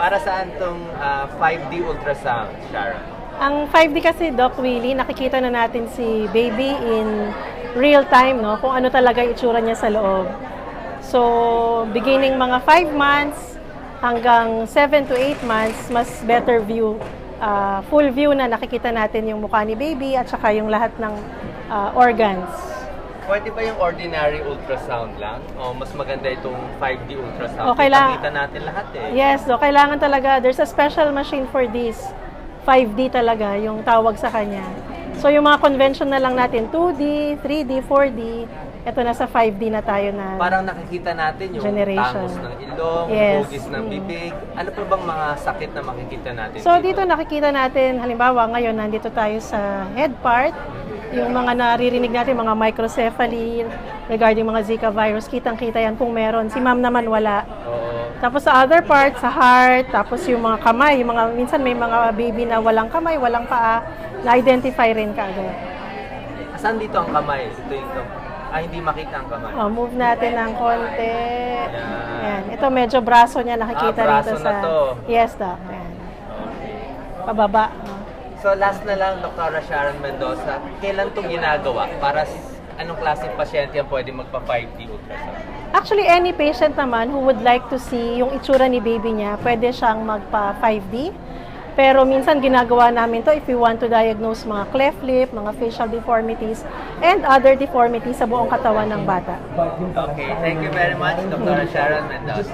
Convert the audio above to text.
Para saan tong ah, 5D ultrasound, Sharon? Ang 5D kasi, Doc Willie, nakikita na natin si baby in real time, no? Kung ano talaga itsura niya sa loob. So, beginning mga 5 months hanggang 7 to 8 months, mas better view, ah, full view na nakikita natin yung mukha ni baby at saka yung lahat ng ah, organs. Pwede ba yung ordinary ultrasound lang? O mas maganda itong 5D ultrasound? Okay lang. Kita natin lahat eh. Yes, so kailangan talaga, there's a special machine for this. 5D talaga yung tawag sa kanya. So yung mga convention na lang natin, 2D, 3D, 4D, ito nasa 5D na tayo na. Parang nakikita natin yung Generation. tangos ng ilong, Yes. hugis ng Mm. bibig. Ano pa bang mga sakit na makikita natin So dito nakikita natin, halimbawa ngayon nandito tayo sa head part, yung mga naririnig natin, mga microcephaly regarding mga Zika virus, kitang-kita yan kung meron. Si ma'am naman wala. Oo. Tapos sa other part, sa heart, tapos yung mga kamay, yung mga, minsan may mga baby na walang kamay, walang paa, na-identify rin kaagad. Saan dito ang kamay? Ito yung to. Ah, hindi makita ang kamay. Oh, move natin ng konti. Yan. Yan. Ito medyo braso niya nakikita Ah, braso rito na sa... to. Yes, doc. Yan. Okay. Pababa. So last na lang, Dr. Sharon Mendoza, kailan itong ginagawa? Para anong klaseng pasyente ang pwede magpa-5D ultrasound? Actually, any patient naman who would like to see yung itsura ni baby niya, pwede siyang magpa 5D. Pero minsan ginagawa namin to if we want to diagnose mga cleft lip, mga facial deformities, and other deformities sa buong katawan ng bata. Okay, thank you very much, Dr. Sharon Mendoza.